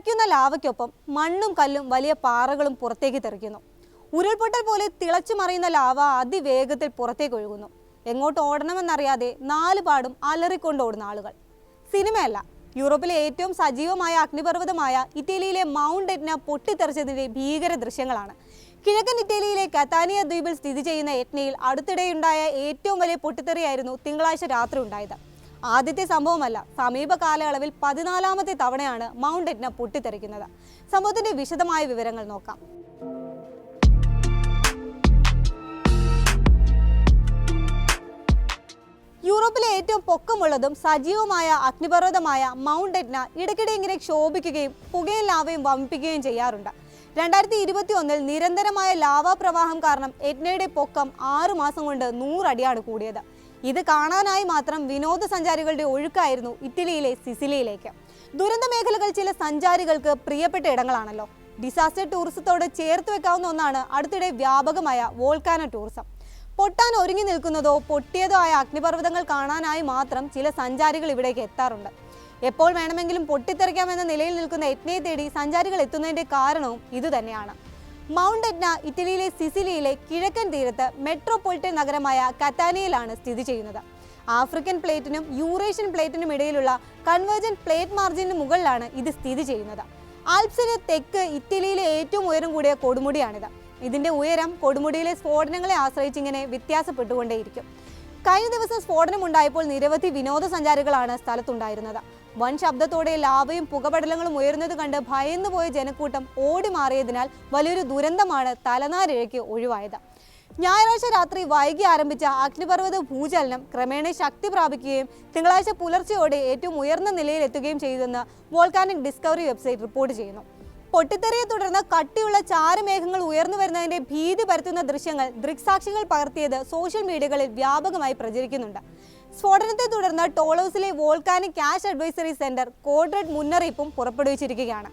വിറയ്ക്കുന്ന ലാവയ്ക്കൊപ്പം മണ്ണും കല്ലും വലിയ പാറകളും പുറത്തേക്ക് തെറിക്കുന്നു. ഉരുൾപൊട്ടൽ പോലെ തിളച്ചു മറിയുന്ന ലാവ അതിവേഗത്തിൽ പുറത്തേക്ക് ഒഴുകുന്നു. എങ്ങോട്ട് ഓടണമെന്നറിയാതെ നാല് പാടും അലറിക്കൊണ്ട് ഓടുന്ന ആളുകൾ. സിനിമയല്ല യൂറോപ്പിലെ ഏറ്റവും സജീവമായ അഗ്നിപർവതമായ ഇറ്റലിയിലെ മൗണ്ട് എറ്റ്ന പൊട്ടിത്തെറിച്ചതിന്റെ ഭീകര ദൃശ്യങ്ങളാണ്. കിഴക്കൻ ഇറ്റലിയിലെ കത്താനിയ ദ്വീപിൽ സ്ഥിതി ചെയ്യുന്ന എറ്റ്നയിൽ അടുത്തിടെയുണ്ടായ ഏറ്റവും വലിയ പൊട്ടിത്തെറിയായിരുന്നു തിങ്കളാഴ്ച രാത്രി ഉണ്ടായത്. ആദ്യത്തെ സംഭവമല്ല സമീപ കാലയളവിൽ പതിനാലാമത്തെ തവണയാണ് മൗണ്ട് എറ്റ്ന പൊട്ടിത്തെറിക്കുന്നത്. സംഭവത്തിന്റെ വിശദമായ വിവരങ്ങൾ നോക്കാം. യൂറോപ്പിലെ ഏറ്റവും പൊക്കമുള്ളതും സജീവമായ അഗ്നിപർവതമായ മൗണ്ട് എറ്റ്ന ഇടയ്ക്കിടെ ഇങ്ങനെ ക്ഷോഭിക്കുകയും പുകയും ലാവയും വമിപ്പിക്കുകയും ചെയ്യാറുണ്ട്. രണ്ടായിരത്തി ഇരുപത്തി ഒന്നിൽ നിരന്തരമായ ലാവാ പ്രവാഹം കാരണം എറ്റ്നയുടെ പൊക്കം ആറു മാസം കൊണ്ട് നൂറടിയാണ് കൂടിയത്. ഇത് കാണാനായി മാത്രം വിനോദസഞ്ചാരികളുടെ ഒഴുക്കായിരുന്നു ഇറ്റലിയിലെ സിസിലിയിലേക്ക്. ദുരന്ത മേഖലകൾ ചില സഞ്ചാരികൾക്ക് പ്രിയപ്പെട്ട ഇടങ്ങളാണല്ലോ. ഡിസാസ്റ്റർ ടൂറിസത്തോട് ചേർത്ത് വെക്കാവുന്ന ഒന്നാണ് അടുത്തിടെ വ്യാപകമായ വോൾക്കാന ടൂറിസം പൊട്ടാൻ ഒരുങ്ങി നിൽക്കുന്നതോ പൊട്ടിയതോ ആയ അഗ്നിപർവതങ്ങൾ കാണാനായി മാത്രം ചില സഞ്ചാരികൾ ഇവിടേക്ക് എത്താറുണ്ട്. എപ്പോൾ വേണമെങ്കിലും പൊട്ടിത്തെറിക്കാമെന്ന നിലയിൽ നിൽക്കുന്ന എറ്റ്നയെ തേടി സഞ്ചാരികൾ എത്തുന്നതിന്റെ കാരണവും ഇതുതന്നെയാണ്. മൗണ്ട് എറ്റ്ന ഇറ്റലിയിലെ സിസിലിയിലെ കിഴക്കൻ തീരത്ത് മെട്രോപൊളിറ്റൻ നഗരമായ കത്താനയിലാണ് സ്ഥിതി ചെയ്യുന്നത്. ആഫ്രിക്കൻ പ്ലേറ്റിനും യൂറേഷ്യൻ പ്ലേറ്റിനും ഇടയിലുള്ള കൺവേർജൻ പ്ലേറ്റ് മാർജിന് മുകളിലാണ് ഇത് സ്ഥിതി ചെയ്യുന്നത്. ആൽപ്സിന് തെക്ക് ഇറ്റലിയിലെ ഏറ്റവും ഉയരം കൂടിയ കൊടുമുടിയാണിത്. ഇതിന്റെ ഉയരം കൊടുമുടിയിലെ സ്ഫോടനങ്ങളെ ആശ്രയിച്ച് ഇങ്ങനെ വ്യത്യാസപ്പെട്ടുകൊണ്ടേയിരിക്കും. കഴിഞ്ഞ ദിവസം സ്ഫോടനമുണ്ടായപ്പോൾ നിരവധി വിനോദസഞ്ചാരികളാണ് സ്ഥലത്തുണ്ടായിരുന്നത്. വൻ ശബ്ദത്തോടെ ലാവയും പുകപടലങ്ങളും ഉയർന്നത് കണ്ട് ഭയന്നുപോയ ജനക്കൂട്ടം ഓടി മാറിയതിനാൽ വലിയൊരു ദുരന്തമാണ് തലനാരിഴയ്ക്ക് ഒഴിവായത്. ഞായറാഴ്ച രാത്രി വൈകി ആരംഭിച്ച അഗ്നിപർവത ഭൂചലനം ക്രമേണ ശക്തി പ്രാപിക്കുകയും തിങ്കളാഴ്ച പുലർച്ചയോടെ ഏറ്റവും ഉയർന്ന നിലയിലെത്തുകയും ചെയ്തെന്ന് വോൾക്കാനിക് ഡിസ്കവറി വെബ്സൈറ്റ് റിപ്പോർട്ട് ചെയ്യുന്നു. പൊട്ടിത്തെറിയെ തുടർന്ന് കട്ടിയുള്ള ചാരമേഘങ്ങൾ ഉയർന്നു വരുന്നതിന്റെ ഭീതി പരത്തുന്ന ദൃശ്യങ്ങൾ ദൃക്സാക്ഷികൾ പകർത്തിയത് സോഷ്യൽ മീഡിയകളിൽ വ്യാപകമായി പ്രചരിക്കുന്നുണ്ട്. സ്ഫോടനത്തെ തുടർന്ന് ടോളോസിലെ volcanic ash advisory centre code red മുന്നറിയിപ്പും പുറപ്പെടുവിച്ചിരിക്കുകയാണ്.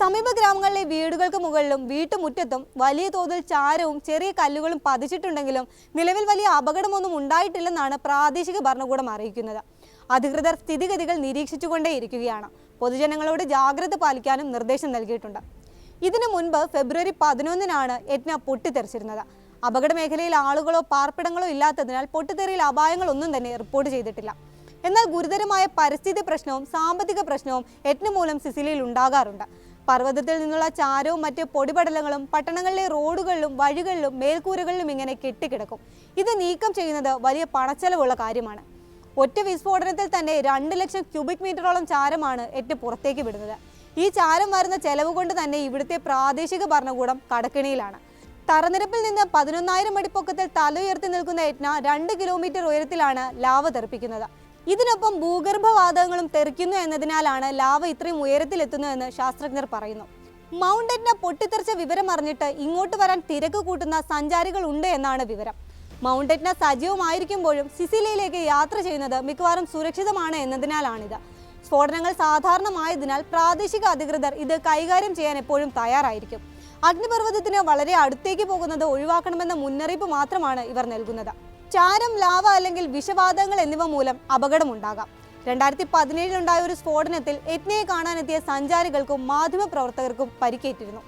സമീപ ഗ്രാമങ്ങളിലെ വീടുകൾക്ക് മുകളിലും വീട്ടുമുറ്റത്തും വലിയ തോതിൽ ചാരവും ചെറിയ കല്ലുകളും പതിച്ചിട്ടുണ്ടെങ്കിലും നിലവിൽ വലിയ അപകടമൊന്നും ഉണ്ടായിട്ടില്ലെന്നാണ് പ്രാദേശിക ഭരണകൂടം അറിയിക്കുന്നത്. അധികൃതർ സ്ഥിതിഗതികൾ നിരീക്ഷിച്ചുകൊണ്ടേയിരിക്കുകയാണ്. പൊതുജനങ്ങളോട് ജാഗ്രത പാലിക്കാനും നിർദ്ദേശം നൽകിയിട്ടുണ്ട്. ഇതിനു മുൻപ് ഫെബ്രുവരി പതിനൊന്നിനാണ് യജ്ഞ പൊട്ടിത്തെറിച്ചിരുന്നത്. അപകട മേഖലയിൽ ആളുകളോ പാർപ്പിടങ്ങളോ ഇല്ലാത്തതിനാൽ പൊട്ടിത്തെറിയിൽ അപായങ്ങളൊന്നും തന്നെ റിപ്പോർട്ട് ചെയ്തിട്ടില്ല. എന്നാൽ ഗുരുതരമായ പരിസ്ഥിതി പ്രശ്നവും സാമ്പത്തിക പ്രശ്നവും എറ്റ് മൂലം സിസിലിയിൽ ഉണ്ടാകാറുണ്ട്. പർവതത്തിൽ നിന്നുള്ള ചാരവും മറ്റ് പൊടിപടലങ്ങളും പട്ടണങ്ങളിലെ റോഡുകളിലും വഴികളിലും മേൽക്കൂരകളിലും ഇങ്ങനെ കെട്ടിക്കിടക്കും. ഇത് നീക്കം ചെയ്യുന്നത് വലിയ പണച്ചെലവുള്ള കാര്യമാണ്. ഒറ്റ വിസ്ഫോടനത്തിൽ തന്നെ രണ്ട് ലക്ഷം ക്യൂബിക് മീറ്ററോളം ചാരമാണ് എറ്റ് പുറത്തേക്ക് വിടുന്നത്. ഈ ചാരം വരുന്ന ചെലവ് കൊണ്ട് തന്നെ ഇവിടുത്തെ പ്രാദേശിക ഭരണകൂടം കടക്കിണിയിലാണ്. തറനിരപ്പിൽ നിന്ന് പതിനൊന്നായിരം അടിപ്പൊക്കത്തിൽ തല ഉയർത്തി നിൽക്കുന്ന യജ്ഞ രണ്ട് കിലോമീറ്റർ ഉയരത്തിലാണ് ലാവ തെറിപ്പിക്കുന്നത്. ഇതിനൊപ്പം ഭൂഗർഭവാതകങ്ങളും തെറിക്കുന്നു എന്നതിനാലാണ് ലാവ ഇത്രയും ഉയരത്തിലെത്തുന്നതെന്ന് ശാസ്ത്രജ്ഞർ പറയുന്നു. മൗണ്ട് എറ്റ്ന പൊട്ടിത്തെറിച്ച വിവരം അറിഞ്ഞിട്ട് ഇങ്ങോട്ട് വരാൻ തിരക്ക് കൂട്ടുന്ന സഞ്ചാരികൾ ഉണ്ട് എന്നാണ് വിവരം. മൗണ്ട് എറ്റ്ന സജീവമായിരിക്കുമ്പോഴും സിസിലിയിലേക്ക് യാത്ര ചെയ്യുന്നത് മിക്കവാറും സുരക്ഷിതമാണ് എന്നതിനാലാണിത്. സ്ഫോടനങ്ങൾ സാധാരണമായതിനാൽ പ്രാദേശിക അധികൃതർ ഇത് കൈകാര്യം ചെയ്യാൻ എപ്പോഴും തയ്യാറായിരിക്കും. അഗ്നിപർവതത്തിന് വളരെ അടുത്തേക്ക് പോകുന്നത് ഒഴിവാക്കണമെന്ന മുന്നറിയിപ്പ് മാത്രമാണ് ഇവർ നൽകുന്നത്. ചാരം ലാവ അല്ലെങ്കിൽ വിഷവാതകങ്ങൾ എന്നിവ മൂലം അപകടമുണ്ടാകാം. രണ്ടായിരത്തി പതിനേഴിലുണ്ടായ ഒരു സ്ഫോടനത്തിൽ എറ്റ്നയെ കാണാനെത്തിയ സഞ്ചാരികൾക്കും മാധ്യമപ്രവർത്തകർക്കും പരിക്കേറ്റിരുന്നു.